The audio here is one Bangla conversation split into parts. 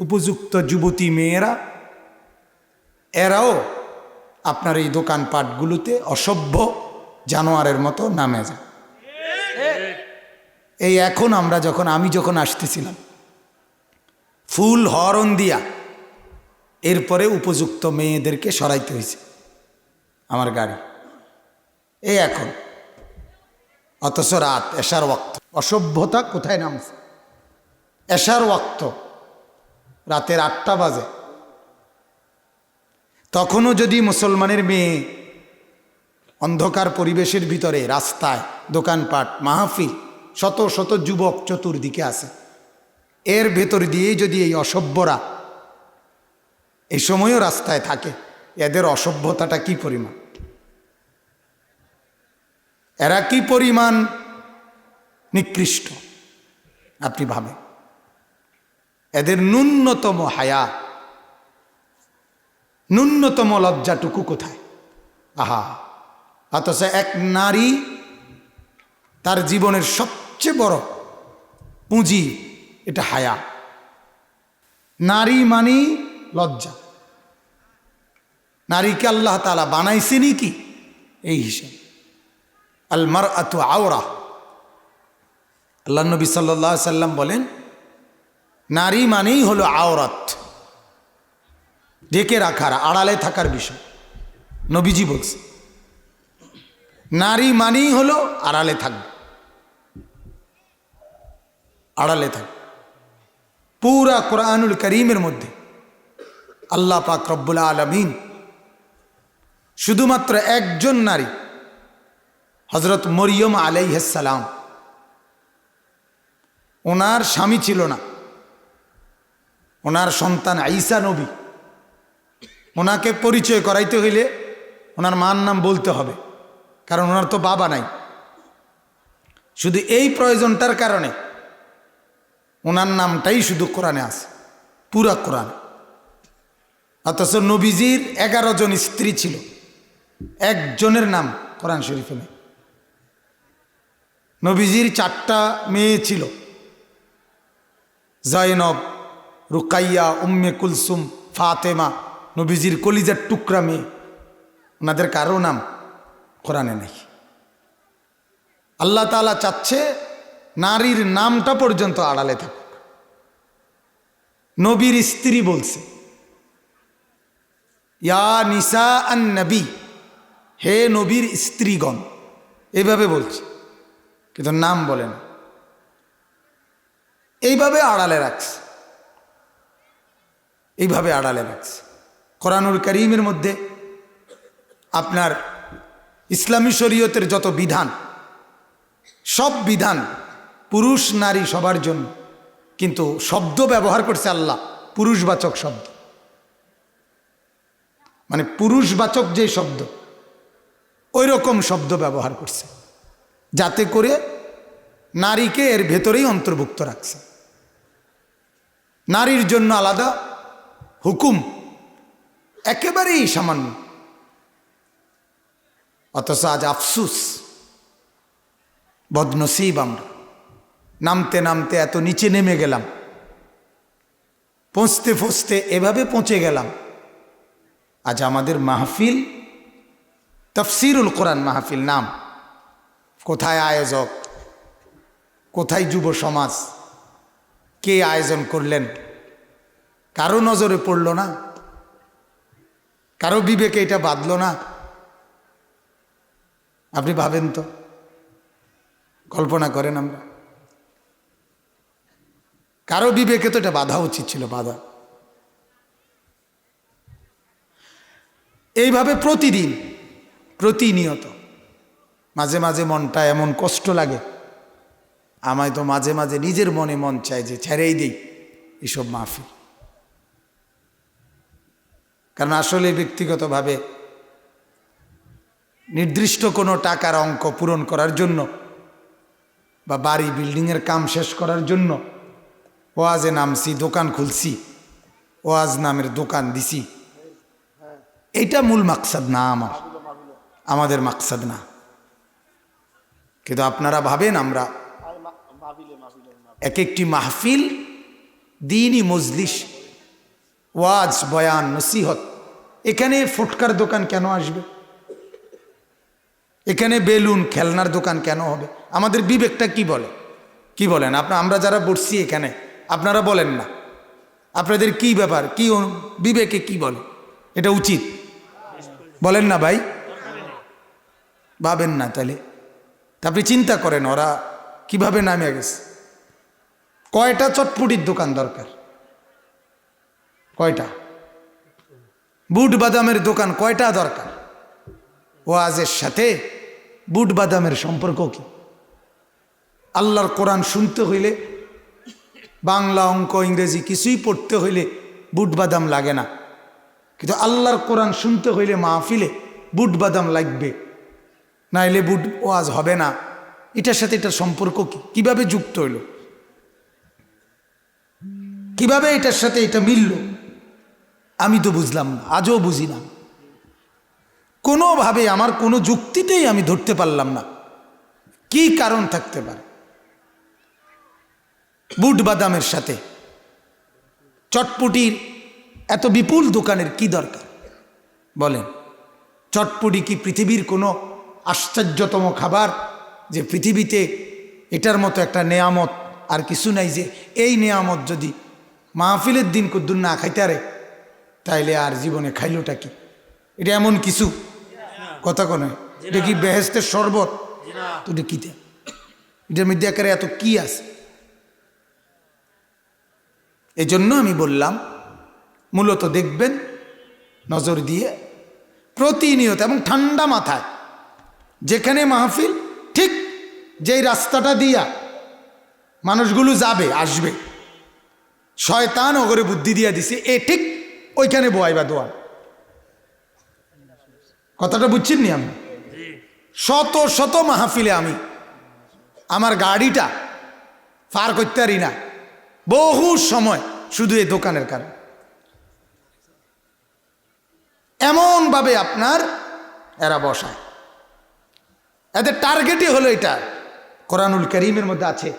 উপযুক্ত যুবতী মেয়েরা, এরাও আপনার এই দোকানপাটগুলোতে অসভ্য জানোয়ারের মতো নামে যায়। এই এখন আমরা যখন, আমি যখন আসতেছিলাম, ফুল হরন দিয়া এরপরে উপযুক্ত মেয়েদেরকে সরাইতে হয়েছে আমার গাড়ি। এই এখন, অথচ রাত এশার ওয়াক্ত। অসভ্যতা কোথায় নামছে? এশার ওয়াক্ত। রাতের আটটা বাজে। তখনও যদি মুসলমানের মেয়ে অন্ধকার পরিবেশের ভিতরে রাস্তায়, দোকানপাট, মাহফিল, শত শত যুবক চতুর্দিকে আছে। এর ভেতর দিয়েই যদি এই অসভ্যরা এই সময়ও রাস্তায় থাকে, এদের অসভ্যতাটা কি পরিমাণ? এরা কি পরিমাণ নিকৃষ্ট? আপনি ভাবেন। এদের ন্যূনতম হায়া, ন্যূনতম লজ্জাটুকু কোথায়? আহা, অথচ এক নারী তার জীবনের সবচেয়ে বড় পুঁজি এটা হায়া। নারী মানি লজ্জা। নারীকে আল্লাহ তালা বানাইছেনি কি? এই হিসেবে। আলমার আতু আওরা। আল্লাহ নবী সাল্লাহ সাল্লাম বলেন নারী মানেই হলো আওরাত। ঢেকে রাখার, আড়ালে থাকার বিষয়। নবীজি বলছে, নারী মানেই হলো আড়ালে থাকবে আড়ালে থাকবে পুরা কোরআনুল করিমের মধ্যে আল্লাহ পাক রব্বুল আলমিন শুধুমাত্র একজন নারী হজরত মরিয়ম আলাইহাসালাম ওনার স্বামী ছিল না। ওনার সন্তান আইসা নবী। ওনাকে পরিচয় করাইতে হইলে ওনার মার নাম বলতে হবে, কারণ ওনার তো বাবা নাই। শুধু এই প্রয়োজনটার কারণে ওনার নামটাই শুধু কোরআনে আছে, পুরা কোরআন। অথচ নবীজির এগারো জন স্ত্রী ছিল, একজনের নাম কোরআন শরীফে নেই। নবীজির চারটা মেয়ে ছিল, জয়নব রুকাইয়া, উম্মে কুলসুম, ফাতেমা, নবীজির কলিজার টুকরা মেয়ে। ওনাদের কারও নাম কোরআনে নেই। আল্লাহ তালা চাচ্ছে নারীর নামটা পর্যন্ত আড়ালে থাকুক। নবীর স্ত্রী বলছে, ইয়া নিসা আন নবী, হে নবীর স্ত্রীগণ। এইভাবে বলছে, কিন্তু নাম বলেন এইভাবে আড়ালে রাখছে। এইভাবে আড়ালে রাখছে। কোরআনুল করিমের মধ্যে আপনার ইসলামী শরীয়তের যত বিধান, সব বিধান পুরুষ নারী সবার জন্য, কিন্তু শব্দ ব্যবহার করছে আল্লাহ, পুরুষবাচক শব্দ। মানে পুরুষবাচক যে শব্দ ওই রকম শব্দ ব্যবহার করছে, যাতে করে নারীকে এর ভেতরেই অন্তর্ভুক্ত রাখছে। নারীর জন্য আলাদা হুকুম একেবারেই সামান্য। অথচ আজ আফসুস, বদনসিব আমরা। নামতে নামতে এত নিচে নেমে গেলাম। পৌঁছতে পৌঁছতে এভাবে পৌঁছে গেলাম। আজ আমাদের মাহফিল, তফসিরুল কোরআন মাহফিল নাম। কোথায় আয়োজক? কোথায় যুব সমাজ? কে আয়োজন করলেন? কারও নজরে পড়ল না। কারও বিবেকে এটা বাঁধল না। আপনি ভাবেন তো? কল্পনা করেন আমরা। কারও বিবেকে তো এটা বাধা উচিত ছিল, বাধা। এইভাবে প্রতিদিন, প্রতিনিয়ত, মাঝে মাঝে মনটা এমন কষ্ট লাগে। আমায় তো মাঝে মাঝে নিজের মনে মন চায় যে ছেড়েই দিই এসব মাহফিল। কারণ আসলে ব্যক্তিগতভাবে নির্দিষ্ট কোনো টাকার অঙ্ক পূরণ করার জন্য বা বাড়ি বিল্ডিংয়ের কাম শেষ করার জন্য ওয়াজে নামছি দোকান খুলছি ওয়াজ নামের দোকান দিছি। এইটা মূল মাকসাদ না আমার। আমাদের মাকসাদ না। কিন্তু আপনারা ভাবেন আমরা এক একটি মাহফিল দিনই মজলিস ওয়াজ, বয়ান, নসিহত, এখানে ফুটকার দোকান কেন আসবে? এখানে বেলুন, খেলনার দোকান কেন হবে? আমাদের বিবেকটা কি বলে? কি বলেন? আপনার আমরা যারা বসছি এখানে, আপনারা বলেন না। আপনাদের কি ব্যাপার? কি বিবেকে কি বলে? এটা উচিত। বলেন না ভাই? ভাবেন না তাহলে। তা আপনি চিন্তা করেন, ওরা কীভাবে নামে গেছে? কয়টা চটপুটির দোকান দরকার? কয়টা? বুট বাদামের দোকান কয়টা দরকার? ওয়াজের সাথে বুট বাদামের সম্পর্ক কি? আল্লাহর কোরআন শুনতে হইলে, বাংলা অঙ্ক, ইংরেজি কিছুই পড়তে হইলে বুট বাদাম লাগে না। কিন্তু আল্লাহর কোরআন শুনতে হইলে মাহফিলে বুট বাদাম লাগবে। নাইলে বুট ওয়াজ হবে না। এটার সাথে এটার সম্পর্ক কি? কীভাবে যুক্ত হইল? কীভাবে এটার সাথে এটা মিলল? আমি তো বুঝলাম আজও বুঝি না। কোনোভাবে আমার কোনো যুক্তিতেই আমি ধরতে পারলাম না। কি কারণ থাকতে পারে? বুট বাদামের সাথে চটপটির এত বিপুল দোকানের কি দরকার? বলেন, চটপটি কি পৃথিবীর কোনো আশ্চর্যতম খাবার যে পৃথিবীতে এটার মতো একটা নেয়ামত আর কিছু নাই যে এই নেয়ামত যদি মাহফিলের দিন কুদ্দুর না খাইতারে তাইলে আর জীবনে খাইলোটা কি? এটা এমন কিছু? কথা কোনো? এটা কি বেহেস্তের শরবত? তো কিতে এটার মধ্যে একেবারে এত কি আছে? এই জন্য আমি বললাম, মূলত দেখবেন, নজর দিয়ে, প্রতিনিয়ত এবং ঠান্ডা মাথায়, যেখানে মাহফিল, ঠিক যেই রাস্তাটা দিয়া মানুষগুলো যাবে, আসবে, শয়তান ওগরে বুদ্ধি দিয়া দিছে, এ ঠিক ওইখানে বোয়াইবা দোয়ার কথাটা বুঝছেন নি আমি? শত শত মাহফিলে আমি। আমার গাড়িটা পার করতে পারি না। বহু সময় শুধু এই দোকানের কারণে। এমনভাবে আপনার এরা বসায়। এদের টার্গেটই হলো এটা। কোরআনুল করিমের মধ্যে আছে,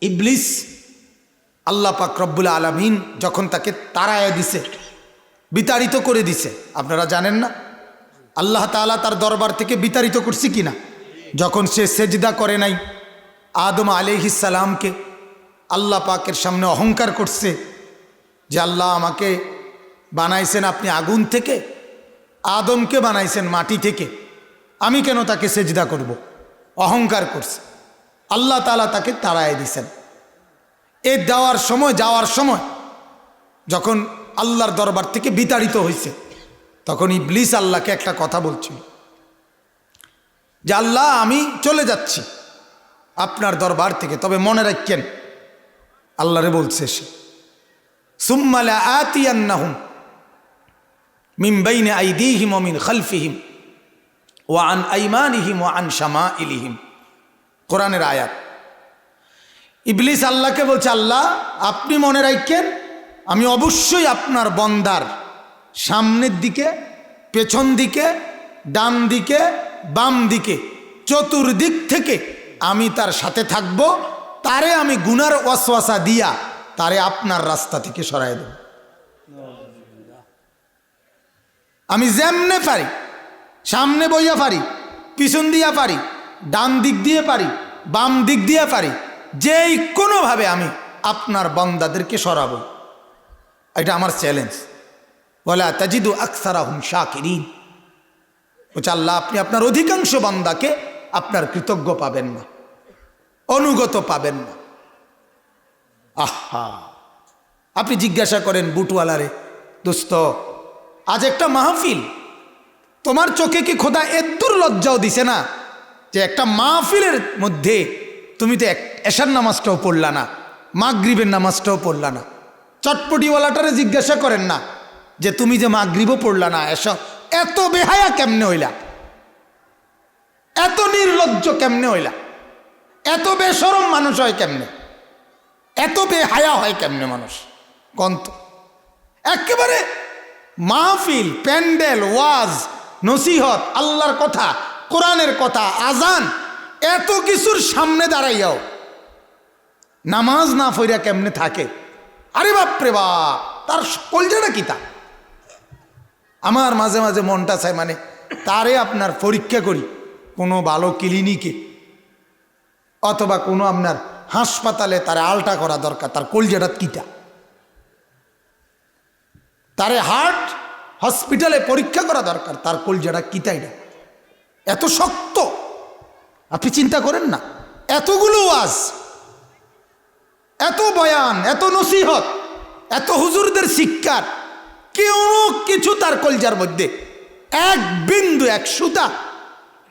ইবলিস আল্লাহ পাক রব্বুল আলমিন যখন তাকে তাড়ায় দিছে, বিতাড়িত করে দিছে, আপনারা জানেন না? আল্লাহ তাআলা তার দরবার থেকে বিতাড়িত করছি কিনা? যখন সে সেজদা করে নাই, আদম আলিহিসালামকে আল্লাহ পাকের সামনে অহংকার করছে যে আল্লাহ আমাকে বানাইছেন আপনি আগুন থেকে, আদমকে বানাইছেন মাটি থেকে, আমি কেন তাকে সেজদা করব। অহংকার করছে। আল্লাহ তালা তাকে তাড়ায় দিছেন। এ দেওয়ার সময়, যাওয়ার সময়, যখন আল্লাহর দরবার থেকে বিতাড়িত হয়েছে তখন ইবলিস আল্লাহকে একটা কথা বলছিল। যে আল্লাহ, আমি চলে যাচ্ছি আপনার দরবার থেকে, তবে মনে রাখেন, আল্লাহরে বলছে সে। সুম্মালা আতিয়ান্নাহুম মিন বাইনে আইদিহিম ও মিন খালফিহিম ওয়া আন আইমানিহিম আন শামাইলিহিম। কোরআনের আয়াত। ইবলিস আল্লাহকে বলছে, আল্লাহ, আপনি মনে রাখেন, আমি অবশ্যই আপনার বন্দার সামনের দিকে, পেছন দিকে, ডান দিকে, বাম দিকে, চতুর্দিক থেকে আমি তার সাথে থাকব, তারে আমি গুনার ওয়াসওয়াসা দিয়া তারে আপনার রাস্তা থেকে সরাই দেব। আমি যেমনে পারি, সামনে বইয়া পারি, পিছন দিয়া পারি, ডান দিক দিয়ে পারি, বাম দিক দিয়ে পারি যেই কোনোভাবে আমি আপনার বন্দাদেরকে সরাবো। এটা আমার চ্যালেঞ্জ বলে তাজিদু আকসারা হুম শাকিরিন বলছে আল্লাহ, আপনি আপনার অধিকাংশ বান্দাকে আপনার কৃতজ্ঞ পাবেন না, অনুগত পাবেন না। আহা! আপনি জিজ্ঞাসা করেন, বুটওয়ালারে, দোস্ত, আজ একটা মাহফিল। তোমার চোখে কি খোদা এদ্দুর লজ্জাও দিছে না যে একটা মাহফিলের মধ্যে তুমি তো এক এশার নামাজটাও পড়লা না, মাগরিবের নামাজটাও পড়লা না। চটপটিওয়ালাটারে জিজ্ঞাসা করেন না যে তুমি যে মাগরিবও পড়লা না এসব এত বেহায়া কেমনে হইলা? এত নির্লজ্জ কেমনে হইলা? এত বেসরম মানুষ হয় কেমনে? এত বেহায়া হয় কেমনে মানুষ? গন্ত একেবারে মাহফিল, প্যান্ডেল, ওয়াজ, নসিহত, আল্লাহর কথা, কোরআনের কথা আজান এত কিছুর সামনে দাঁড়াইয়াও। নামাজ না ফইরা কেমনে থাকে? আরে বাপরে বাপ তার কলজাটা কি তা আমার মাঝে মাঝে মনটা চায় মানে তারে আপনার পরীক্ষা করি, কোনো ভালো ক্লিনিকে, অথবা কোনো আপনার হাসপাতালে তারে আলটা করা দরকার, তার কলজাটা কিটা তারে? হার্ট হসপিটালে পরীক্ষা করা দরকার, তার কলজাটা কিতাইটা এত শক্ত। আপনি চিন্তা করেন না। এতগুলো ওয়াজ, এত বয়ান, এত নসিহত, এত হুজুরদের শিক্ষার, কেউ কিছু তার কলিজার মধ্যে, এক বিন্দু, এক সুতা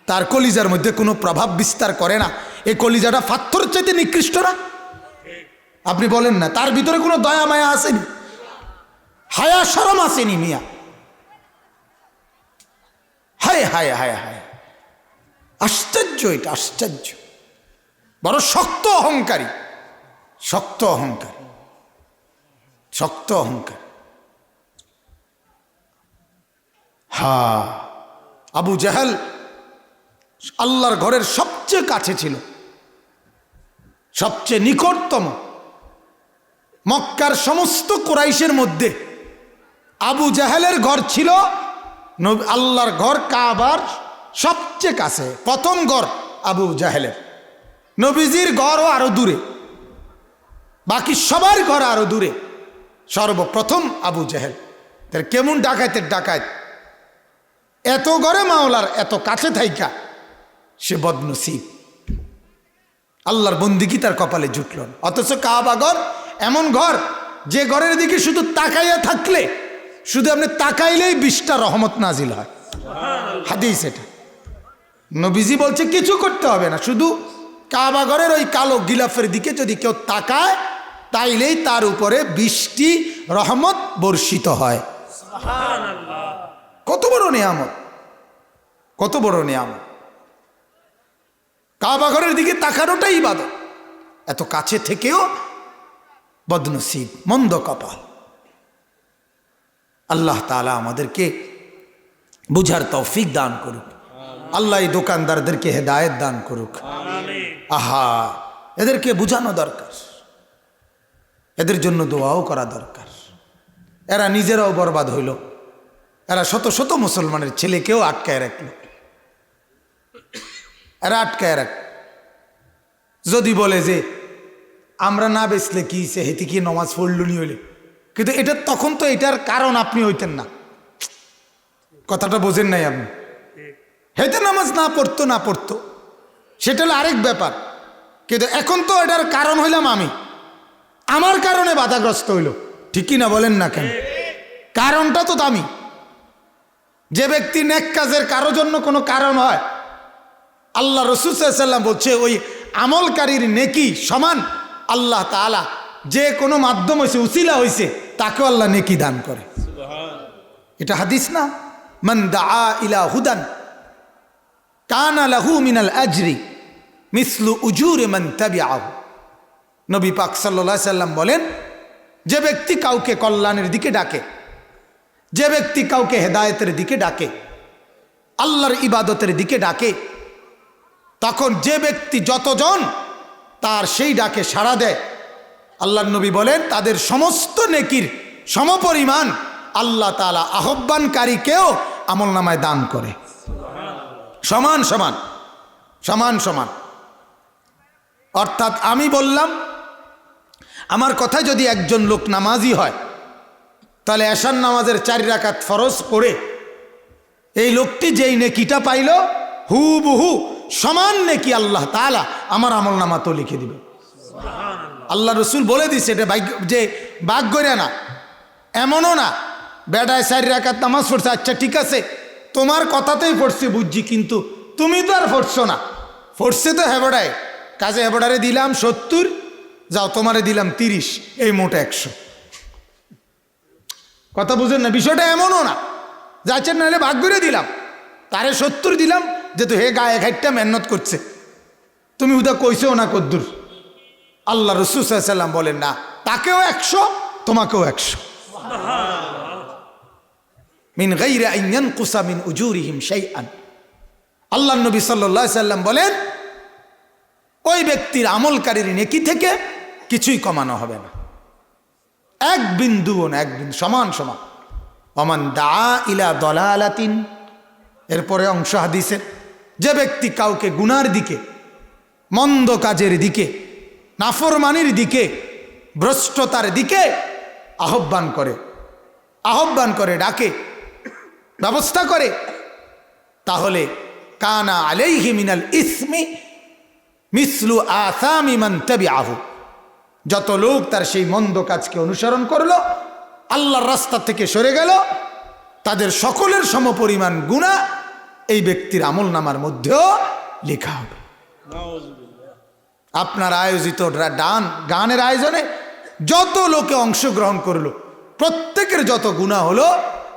তার কলিজার মধ্যে কোনো প্রভাব বিস্তার করে না। এই কলিজাটা ফাত্তর চাইতে নিকৃষ্ট না? আপনি বলেন না, তার ভিতরে কোনো দয়া মায়া আসেনি? হায়া সরম আসেনি মিয়া। হায় হায় হায় হায়। আশ্চর্য এটা, আশ্চর্য। বড় শক্ত অহংকারী, শক্ত অহংকার শক্ত অহংকার। হা, আবু জাহাল আল্লাহর ঘরের সবচেয়ে কাছে ছিল, সবচেয়ে নিকটতম, মক্কার সমস্ত কোরাইশের মধ্যে। আবু জাহেলের ঘর ছিল আল্লাহর ঘর কাবার সবচেয়ে কাছে, প্রথম গড় আবু জাহেলের। নবীজির গড়ও আরও দূরে। বাকি সবার ঘর আরও দূরে। সর্বপ্রথম আবু জাহেল। তার কেমন ডাকাতের ডাকাত এত ঘরে মাওলার এত কাছে থাইকা, সে বদনসিব। আল্লাহর বন্দিকি তার কপালে জুটল। অথচ কাবা ঘর এমন ঘর, যে ঘরের দিকে শুধু তাকাইয়া থাকলে, শুধু আপনি তাকাইলেই বিশটা রহমত নাজিল হয়। হাদিস এটা। নবীজি বলছে, কিছু করতে হবে না, শুধু কাবা ঘরের ওই কালো গিলাফের দিকে যদি কেউ তাকায়, তাইলেই তার উপরে বৃষ্টি, রহমত বর্ষিত হয়। কত বড় নিয়ামত, কত বড় নিয়ামত। কাবা ঘরের দিকে তাকানোটাই ইবাদত। এত কাছে থেকেও বদনসিব, মন্দ কপাল। আল্লাহ তালা আমাদেরকে বুঝার তৌফিক দান করুক। আল্লাহ এই দোকানদারদেরকে হেদায়েত দান করুক। আহা, এদেরকে বুঝানো দরকার। এদের জন্য দোয়াও করা দরকার। এরা নিজেরাও বরবাদ হইল। এরা শত শত মুসলমানের ছেলেকেও আটকায় রাখল। এরা আটকায় রাখ যদি বলে যে, আমরা না বেচলে কি সে হেতে কি নমাজ পড়লুনি হইলে? কিন্তু এটা তখন তো এটার কারণ আপনি হইতেন না। কথাটা বোঝেন নাই আপনি। হেতে নামাজ না পড়তো না পড়তো। সেটা হলো আরেক ব্যাপার। কিন্তু এখন তো এটার কারণ হইলাম আমি। আমার কারণে বাধাগ্রস্ত হইল। ঠিকই না বলেন না কেন? কারণটা তো দামি। যে ব্যক্তি নেক কাজের কারও জন্য কোনো কারণ হয় আল্লাহ রসুসাল্লাম বলছে ওই আমলকারীর নেকি সমান আল্লাহ তালা যে কোনো মাধ্যম হয়েছে উসিলা হয়েছে তাকেও আল্লাহ নেকি দান করে। এটা হাদিস না? মান দা ইলা হুদান। কানা লাহু মিনাল আজরি মিসলু উজুর মান তাবিআহু। নবী পাক সাল্লাহ সাল্লাম বলেন, যে ব্যক্তি কাউকে কল্যাণের দিকে ডাকে, যে ব্যক্তি কাউকে হেদায়েতের দিকে ডাকে, আল্লাহর ইবাদতের দিকে ডাকে, তখন যে ব্যক্তি যতজন তার সেই ডাকে সাড়া দেয়। আল্লাহ নবী বলেন, তাদের সমস্ত নেকির সমপরিমাণ আল্লাহ তালা আহ্বানকারীকেও আমল নামায় দান করে। সমান সমান সমান সমান। অর্থাৎ আমি বললাম আমার কথায় যদি একজন লোক নামাজি হয় তাহলে এশান নামাজের চারি রাকাত ফরজ পড়ে। এই লোকটি যেই নেকিটা পাইল হু বহু সমান নেকি আল্লাহ তালা আমার আমল নামা তো লিখে দিবে। আল্লাহ রসুল বলে দিছে এটা ভাগ্য যে বাঘ করে না এমনও না বেড়ায় চারি রাকাত নামাজ পড়ছে আচ্ছা ঠিক আছে তোমার কথাতেই পড়ছে বুঝছি, কিন্তু তুমি তো আর পড়ছো না। পড়ছে তো হেবড়ায়। কাজে হেবড়ারে দিলাম সত্তর, যাও তোমারে দিলাম তিরিশ, এই মোট একশো। কথা বুঝেন না, বিষয়টা এমনও না। যাচ্ছেন নাহলে ভাগ করে দিলাম। তারে সত্তর দিলাম, যেহেতু হে গায়ে ঘাটটা মেহনত করছে। তুমি উদা কইছেও না কদ্দুর। আল্লাহ রসুসাল্লাম বলেন না, তাকেও একশো, তোমাকেও একশো। মিন গাইরে আইয়ান কুসা মিন উজুরিহিম সেই আন আল্লাহ নবী সাল্লাহ সাল্লাম বলেন, ওই ব্যক্তির আমলকারীর নেকি থেকে কিছুই কমানো হবে না। এক বিন্দুও না, এক বিন্দু, সমান সমান। অমান দা ইলা দলা আলাতিন এরপরে অংশ হাদিসের, যে ব্যক্তি কাউকে গুনার দিকে, মন্দ কাজের দিকে, নাফরমানির দিকে, ভ্রষ্টতার দিকে আহ্বান করে আহ্বান করে, ডাকে ব্যবস্থা করে, তাহলে কানা আলাইহি মিনাল ইসমি মিসলু আসামি মান আহু যত লোক তার সেই মন্দ কাজকে অনুসরণ করল, আল্লাহর রাস্তা থেকে সরে গেল, তাদের সকলের সমপরিমাণ গুণা এই ব্যক্তির আমল নামার মধ্যেও লেখা হবে। আপনার আয়োজিত ডান গানের আয়োজনে যত লোকে অংশগ্রহণ করল, প্রত্যেকের যত গুণা হলো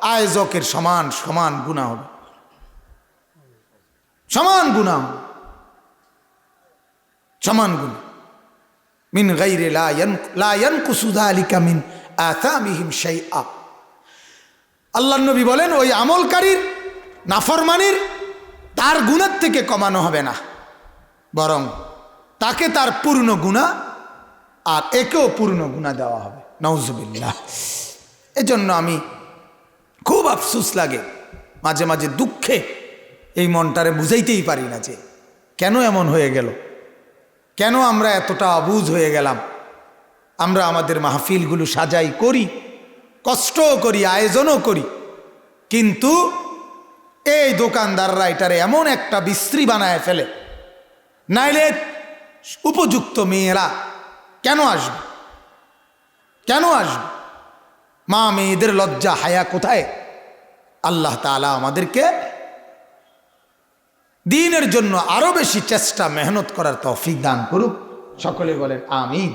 আয়োজকের সমান সমান গুণা হবে। সমান গুণা সমান গুণা মিন গাইরে লা ইয়ান- লা ইয়ানকুসু যালিকা মিন আসামিহিম শাইআ। আল্লাহ নবী বলেন, ওই আমলকারীর, নাফরমানির, তার গুণের থেকে কমানো হবে না। বরং তাকে তার পূর্ণ গুণা আর একেও পূর্ণ গুণা দেওয়া হবে। নওজুবিল্লাহ এজন্য আমি খুব আফসুস লাগে, মাঝে মাঝে দুঃখে এই মনটারে বুঝাইতেই পারি না যে কেন এমন হয়ে গেল? কেন আমরা এতটা অবুঝ হয়ে গেলাম? আমরা আমাদের মাহফিলগুলো সাজাই করি, কষ্টও করি, আয়োজনও করি, কিন্তু এই দোকানদাররা এটারে এমন একটা বিশ্রী বানায় ফেলে, নাইলে উপযুক্ত মেয়েরা কেন আসবে? কেন আসবে? মা মেয়েদের লজ্জা, হায়া কোথায়? আল্লাহ তালা আমাদেরকে দিনের জন্য আরও বেশি চেষ্টা, মেহনত করার তৌফিক দান করুক। সকলে বলেন, আমিন।